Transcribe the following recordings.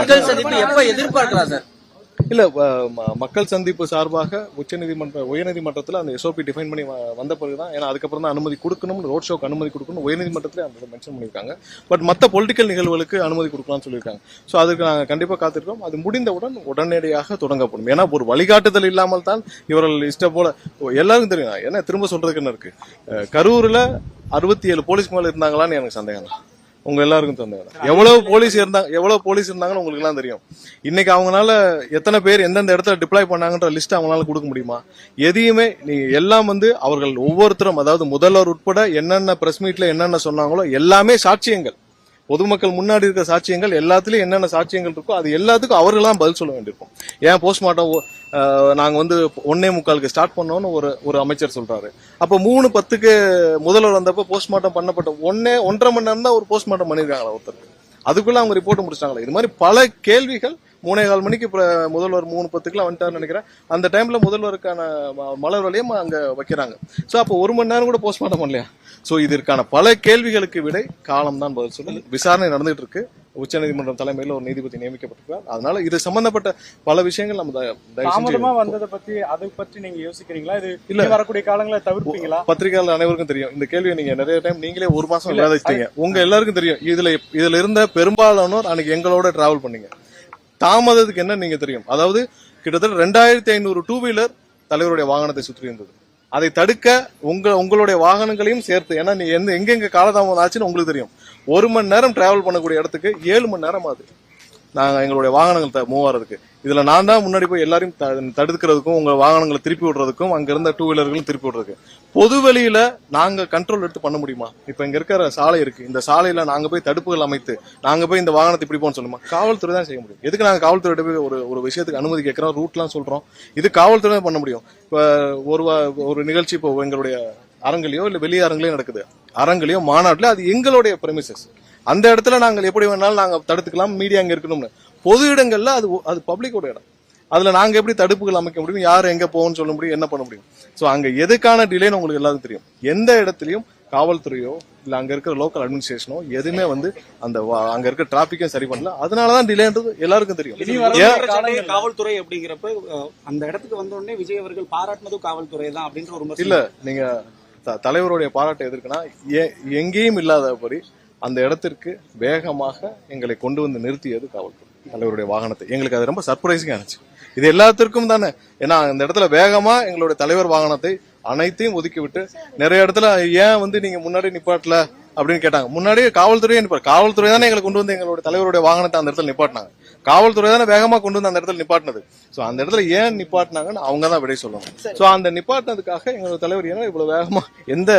மக்கள் சந்திப்பு எப்ப எதிர்பார்க்கலாம் சார்? இல்ல மக்கள் சந்திப்பு சார்பாக உச்சநீதிமன்ற உயர்நீதிமன்றத்தில் அந்த எஸ்ஓபி டிஃபைன் பண்ணி வந்த பிறகுதான் ஏன்னா அதுக்கப்புறம் தான் அனுமதி கொடுக்கணும் ரோட் ஷோக்கு அனுமதி கொடுக்கணும் உயர்நீதிமன்றத்திலே அந்த மென்ஷன் பண்ணியிருக்காங்க. பட் மற்ற பொலிட்டிக்கல் நிகழ்வுகளுக்கு அனுமதி கொடுக்கலாம்னு சொல்லியிருக்காங்க. ஸோ அதுக்கு நாங்கள் கண்டிப்பாக காத்திருக்கோம் அது முடிந்தவுடன் உடனடியாக தொடங்கப்படும். ஏன்னா ஒரு வழிகாட்டுதல் இல்லாமல் தான் இவர்கள் இஷ்டம் போல எல்லாருக்கும் தெரியும். என்ன திரும்ப சொல்றதுக்கு என்ன இருக்கு? கரூர்ல அறுபத்தி ஏழு போலீஸ் மேல இருந்தாங்களான்னு எனக்கு சந்தேகம் தான். உங்க எல்லாருக்கும் சந்தேகம் தான். எவ்வளவு போலீஸ் இருந்தாங்க எவ்வளவு போலீஸ் இருந்தாங்கன்னு உங்களுக்கு எல்லாம் தெரியும். இன்னைக்கு அவங்களால எத்தனை பேர் எந்தெந்த இடத்துல டிப்ளாய் பண்ணாங்கன்ற லிஸ்ட் அவங்களால கொடுக்க முடியுமா? எதையுமே நீ எல்லாம் வந்து அவர்கள் ஒவ்வொருத்தரும் அதாவது முதல்வர் உட்பட என்னென்ன பிரஸ் மீட்ல என்னென்ன சொன்னாங்களோ எல்லாமே சாட்சியங்கள். பொதுமக்கள் முன்னாடி இருக்க சாட்சியங்கள் எல்லாத்துலயும் என்னென்ன சாட்சியங்கள் இருக்கோ அது எல்லாத்துக்கும் அவர்களாம் பதில் சொல்ல வேண்டியிருக்கும். ஏன் போஸ்ட்மார்ட்டம் நாங்க வந்து ஒன்னே முக்காலுக்கு ஸ்டார்ட் பண்ணோம்னு ஒரு ஒரு அமைச்சர் சொல்றாரு. அப்ப மூணு பத்துக்கு முதல்வர் வந்தப்ப போஸ்ட்மார்ட்டம் பண்ணப்பட்ட ஒன்னே ஒன்றரை மணி நேரம் தான் ஒரு போஸ்ட்மார்ட்டம் பண்ணியிருக்காங்களா ஒருத்தருக்கு. அதுக்குள்ள அவங்க ரிப்போர்ட் முடிச்சிட்டாங்களா? இது மாதிரி பல கேள்விகள் மூணே கால் மணிக்கு இப்ப முதல்வர் மூணு பத்துக்குலாம் வந்துட்டாருன்னு நினைக்கிறேன். அந்த டைம்ல முதல்வருக்கான மலர் வளையம் அங்க வைக்கிறாங்க. சோ அப்போ ஒரு மணி நேரம் கூட போஸ்ட்மார்ட்டம் பண்ணலையா? சோ இதற்கான பல கேள்விகளுக்கு விடை காலம் தான் பதில் சொல்லும் விசாரணை நடந்துட்டு இருக்கு உச்சநீதிமன்றம் தலைமையில் ஒரு நீதிபதி நியமிக்கப்பட்டிருக்கார் அதனால இது சம்பந்தப்பட்ட பல விஷயங்கள் நம்ம தாமதமா வந்ததை பத்தி அதை பற்றி நீங்க யோசிக்கிறீங்களா? இது இல்ல. வரக்கூடிய காலங்களை தவிர்ப்பீங்களா? பத்திரிகையாளர் அனைவருக்கும் தெரியும். இந்த கேள்வியை நீங்க நிறைய டைம் நீங்களே ஒரு மாசம் விவாதிச்சிட்டீங்க. உங்க எல்லாருக்கும் தெரியும். இதுல இதுல இருந்த பெரும்பாலானோர் அன்னைக்கு எங்களோட டிராவல் பண்ணீங்க. தாமதத்துக்கு என்ன நீங்க தெரியும்? அதாவது கிட்டத்தட்ட ரெண்டாயிரத்தி ஐநூறு டூ வீலர் தலைவருடைய வாகனத்தை சுற்றி இருந்தது. அதை தடுக்க உங்க உங்களுடைய வாகனங்களையும் சேர்த்து ஏன்னா நீ எந்த எங்கெங்க காலதாமதம் ஆச்சுன்னு உங்களுக்கு தெரியும். ஒரு மணி நேரம் டிராவல் பண்ணக்கூடிய இடத்துக்கு ஏழு மணி நேரம் ஆகுது. நாங்கள் எங்களுடைய வாகனங்கள் மூவ் ஆறதுக்கு இதில் நான் தான் முன்னாடி போய் எல்லாரையும் த- தடுக்கிறதுக்கும் உங்கள் வாகனங்களை திருப்பி விடுறதுக்கும் அங்கே இருந்த டூ வீலர்களும் திருப்பி விடுறதுக்கு. பொது வெளியில நாங்கள் கண்ட்ரோல் எடுத்து பண்ண முடியுமா? இப்போ இங்கே இருக்கிற சாலை இருக்குது இந்த சாலையில் நாங்கள் போய் தடுப்புகள் அமைத்து நாங்கள் போய் இந்த வாகனத்தை இப்படி போன்னு சொல்லுமா? காவல்துறை தான் செய்ய முடியும். எதுக்கு நாங்கள் காவல்துறை போய் ஒரு ஒரு விஷயத்துக்கு அனுமதி கேட்குறோம்? ரூட்லாம் சொல்கிறோம் இது காவல்துறை தான் பண்ண முடியும். இப்போ ஒரு வா- ஒரு நிகழ்ச்சி இப்போ எங்களுடைய அரங்கிலையோ இல்லை வெளியே அரங்கிலையோ நடக்குது. அரங்கிலையோ மாநாட்டில் அது எங்களுடைய பிரமிசஸ் அந்த இடத்துல நாங்கள் எப்படி வேணாலும் நாங்க தடுத்துக்கலாம் மீடியா அங்க இருக்கணும்னு. பொது இடங்கள்ல அது அது பப்ளிக்கோட இடம். அதுல நாங்க எப்படி தடுப்புகள் அமைக்க முடியும் யார் எங்க போகணும்னு சொல்ல முடியும் என்ன பண்ண முடியும். சோ அங்க எதுக்கான டிலேன்னு உங்களுக்கு எல்லாருக்கும் தெரியும். எந்த இடத்துலயும் காவல்துறையோ இல்ல அங்க இருக்கிற லோக்கல் அட்மினிஸ்ட்ரேஷனோ எதுவுமே வந்து அந்த அங்க இருக்க டிராபிக்கும் சரி பண்ணல. அதனாலதான் டிலேன்றது எல்லாருக்கும் தெரியும். காவல்துறை அப்படிங்கிறப்ப அந்த இடத்துக்கு வந்த உடனே விஜய் அவர்கள் பாராட்டினதும் காவல்துறை தான் அப்படின்ற ஒரு. இல்ல நீங்க தலைவருடைய பாராட்டு எதற்குன்னா எங்கேயும் இல்லாதபடி அந்த இடத்திற்கு வேகமாக எங்களை கொண்டு வந்து நிறுத்தியது காவல்துறை தலைவருடைய வாகனத்தை. எங்களுக்கு அது ரொம்ப சர்ப்ரைசிங்கா இருந்துச்சு. இது எல்லாத்திற்கும் தானே. ஏன்னா அந்த இடத்துல வேகமா எங்களுடைய தலைவர் வாகனத்தை அனைத்தையும் ஒதுக்கி விட்டு நிறைய இடத்துல ஏன் வந்து நீங்க முன்னாடி நிப்பாட்டல அப்படின்னு கேட்டாங்க. முன்னாடியே காவல்துறையே நிப்பாரு காவல்துறை தானே எங்களை கொண்டு வந்து எங்களுடைய தலைவருடைய வாகனத்தை அந்த இடத்துல நிப்பாட்டினாங்க. காவல்துறை தானே வேகமா கொண்டு வந்து அந்த இடத்துல நிப்பாட்டினது. சோ அந்த இடத்துல ஏன் நிப்பாட்டினாங்கன்னு அவங்க தான் விடை சொல்லணும். சோ அந்த நிப்பாட்டினதுக்காக எங்களோட தலைவர் ஏன்னா இவ்வளவு வேகமா எந்த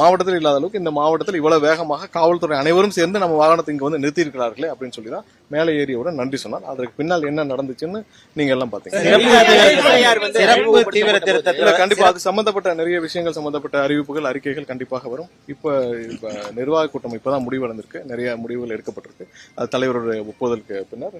மாவட்டத்தில் இல்லாத அளவுக்கு இந்த மாவட்டத்தில் இவ்வளவு வேகமாக காவல்துறை அனைவரும் சேர்ந்து நம்ம வாகனத்தை இங்க வந்து நிறுத்தி இருக்கிறார்களே அப்படின்னு சொல்லி தான் மேலே ஏறியோட நன்றி சொன்னார். அதற்கு பின்னால் என்ன நடந்துச்சுன்னு நீங்க எல்லாம் பாத்தீங்க. சிறப்பு தீவிர திருத்தத்தில் இல்ல கண்டிப்பா அது சம்பந்தப்பட்ட நிறைய விஷயங்கள் சம்பந்தப்பட்ட அறிவிப்புகள் அறிக்கைகள் கண்டிப்பாக வரும். இப்ப இப்ப நிர்வாக கூட்டம் இப்பதான் முடிவடைந்திருக்கு. நிறைய முடிவுகள் எடுக்கப்பட்டிருக்கு. அது தலைவருடைய ஒப்புதலுக்கு பின்னர்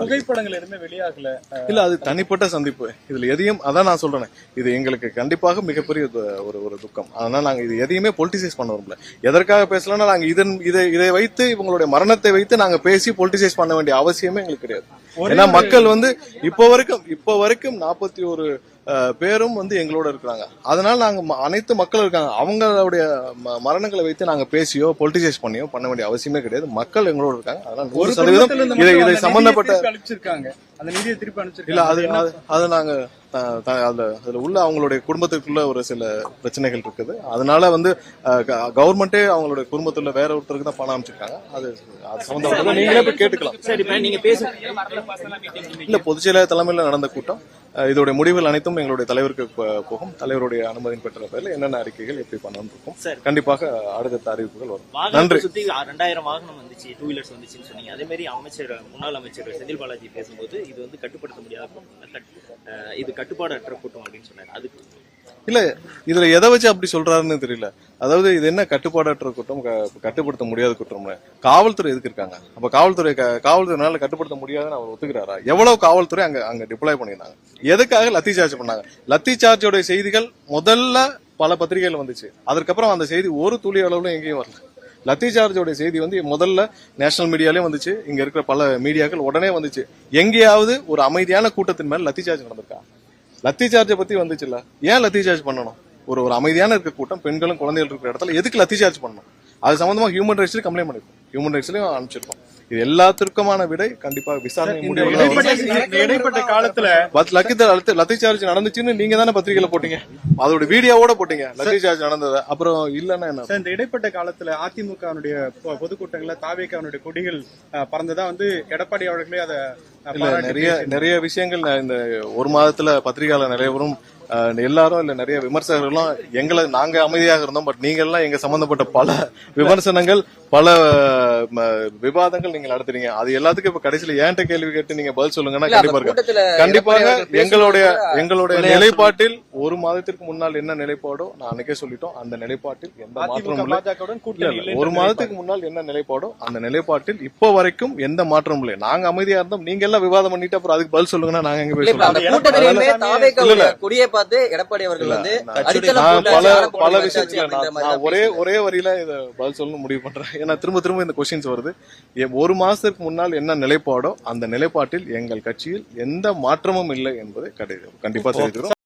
புகைப்படங்கள் எதுவுமே வெளியாகல. இல்ல அது தனிப்பட்ட சந்திப்பு. இதுல எதையும் அதான் நான் சொல்றேன். இது எங்களுக்கு கண்டிப்பாக மிகப்பெரிய ஒரு ஒரு துக்கம். அதனால நாங்க இது எதையுமே பொலிட்டிசைஸ் பண்ண விரும்பல. எதற்காக பேசலன்னா நாங்க இதன் இதை இதை வைத்து இவங்களுடைய மரணத்தை வைத்து நாங்க பேசி பொலிட்டிசைஸ் பண்ண வேண்டிய அவசியமே எங்களுக்கு கிடையாது. ஏன்னா மக்கள் வந்து இப்போ வரைக்கும் இப்போ வரைக்கும் நாற்பத்தி ஒரு பேரும் வந்து எங்களோட இருக்கிறாங்க. அதனால நாங்க ம- அனைத்து மக்கள் இருக்காங்க. அவங்களுடைய மரணங்களை வைத்து நாங்க பேசியோ பொலிட்டிசைஸ் பண்ணியோ பண்ண வேண்டிய அவசியமே கிடையாது. மக்கள் எங்களோட இருக்காங்க. அதனால ஒரு நூறு சதவீதம் இதை இதை சம்பந்தப்பட்ட இல்ல அது என்ன- அது- நாங்க அதுல அதுல உள்ள அவங்களுடைய குடும்பத்துக்குள்ள ஒரு சில பிரச்சனைகள் இருக்குது. அதனால வந்து கவர்மெண்டே அவங்களுடைய குடும்பத்துல வேற ஒருத்தருக்கு தான் பணம் அமைச்சிருக்காங்க அது அது சம்பந்தப்பட்ட நீங்களே போய் கேட்டுக்கலாம். நீங்க பேச இல்ல பொதுச் செயலர் தலைமையில் நடந்த கூட்டம். இதோடைய முடிவுகள் அனைத்தும் எங்களுடைய தலைவருக்கு போகும். தலைவருடைய அனுமதி பெற்ற பேர்ல என்னென்ன அறிக்கைகள் எப்படி பண்ணணும் இருக்கும். கண்டிப்பாக அடுத்த அறிவிப்புகள் வரும். நன்றி. சுத்தி ரெண்டாயிரம் வாகனம் வந்துச்சு டூ வீலர்ஸ் வந்துச்சுன்னு சொன்னீங்க. அதே மாதிரி அமைச்சர் முன்னாள் அமைச்சர் செந்தில் பாலாஜி பேசும்போது இது வந்து கட்டுப்படுத்த முடியாத கூட்டம். கட்டுப்பாடற்ற கூட்டம் அப்படின்னு சொன்னாரு. அதுக்கு இல்ல இதுல எதை வச்சு அப்படி சொல்றாருன்னு தெரியல. அதாவது இது என்ன கட்டுப்பாடற்ற குற்றம் க- கட்டுப்படுத்த முடியாத குற்றம் காவல்துறை எதுக்கு இருக்காங்க? அப்ப காவல்துறை காவல்துறைனால காவல்துறையினால கட்டுப்படுத்த முடியாதுன்னு அவர் ஒத்துக்கிறாரா? எவ்வளவு காவல்துறை அங்க அங்க டிப்ளாய் பண்ணிருந்தாங்க எதுக்காக லத்தி சார்ஜ் பண்ணாங்க? லத்தி சார்ஜோடைய செய்திகள் முதல்ல பல பத்திரிகைகள் வந்துச்சு. அதற்கப்புறம் அந்த செய்தி ஒரு துளி அளவுல எங்கேயும் வரல. லத்தி சார்ஜோட செய்தி வந்து முதல்ல நேஷனல் மீடியாலயும் வந்துச்சு. இங்க இருக்கிற பல மீடியாக்கள் உடனே வந்துச்சு. எங்கேயாவது ஒரு அமைதியான கூட்டத்தின் மேல லத்தி சார்ஜ் நடந்திருக்கா? லத்தி சார்ஜை பத்தி வந்துச்சுல்ல? ஏன் லத்தி சார்ஜ் பண்ணணும்? ஒரு ஒரு அமைதியான இருக்க கூட்டம் பெண்களும் குழந்தைகள் இருக்கிற இடத்துல எதுக்கு லத்தி சார்ஜ் பண்ணணும்? அது சம்பந்தமா ஹியூமன் ரைட்ஸ்லயும் கம்ப்ளைண்ட் பண்ணிருக்கோம். ஹியூமன் ரைட்ஸ்லயும் அனுப்பிச்சிருக்கோம். இது எல்லாத்திற்குமான விடை கண்டிப்பா விசாரணை இடைப்பட்ட காலத்துல பத் லக்கி லத்தி லத்தி சார்ஜ் நடந்துச்சுன்னு நீங்க தானே பத்திரிகையில போட்டீங்க? அதோட வீடியோவோட போட்டீங்க லத்தி சார்ஜ் நடந்தது. அப்புறம் இல்லன்னா என்ன? இந்த இடைப்பட்ட காலத்துல அதிமுகவுடைய பொ- பொதுக்கூட்டங்கள்ல தாவேக்காவுடைய கொடிகள் பறந்ததா வந்து எடப்பாடி அவர்களே அதை நிறைய. நிறைய விஷயங்கள் இந்த ஒரு மாதத்துல பத்திரிகையாளர் நிறையவரும் எல்லாரும் இல்ல நிறைய விமர்சகர்களும் எங்களை நாங்க அமைதியாக இருந்தோம் பட் நீங்க எல்லாம் எங்க சம்பந்தப்பட்ட பல விமர்சனங்கள் பல விவாதங்கள் நீங்க நடத்துறீங்க அது எல்லாத்துக்கும் இப்ப கடைசியில ஏன்ட்ட கேள்வி கேட்டு நீங்க பதில் சொல்லுங்கன்னா கண்டிப்பா கண்டிப்பாக எங்களுடைய எங்களுடைய நிலைப்பாட்டில் ஒரு மாதத்திற்கு முன்னால் என்ன நிலைப்பாடோ நான் அன்னைக்கே சொல்லிட்டோம். அந்த நிலைப்பாட்டில் எந்த மாற்றமும் இல்லை. ஒரு மாதத்துக்கு முன்னால் என்ன நிலைப்பாடோ அந்த நிலைப்பாட்டில் இப்போ வரைக்கும் எந்த மாற்றமும் இல்லை. நாங்க அமைதியா இருந்தோம். நீங்க எல்லாம் விவாதம் பண்ணிட்டு அப்புறம் அதுக்கு பதில் சொல்லுங்கன்னா நாங்க எங்க போட்டாச்சு, பல பல விஷயத்துல நான் ஒரே. ஒரே வரியில இத பதில் சொல்லணும் முடிவு பண்றேன். ஏன்னா திரும்ப திரும்ப இந்த கொஸ்டின்ஸ் வருது. ஒரு மாசத்துக்கு முன்னால் என்ன நிலைப்பாடோ அந்த நிலைப்பாட்டில் எங்கள் கட்சியில் எந்த மாற்றமும் இல்லை என்பதை கடி- கண்டிப்பா தெரிவிக்கிறோம்.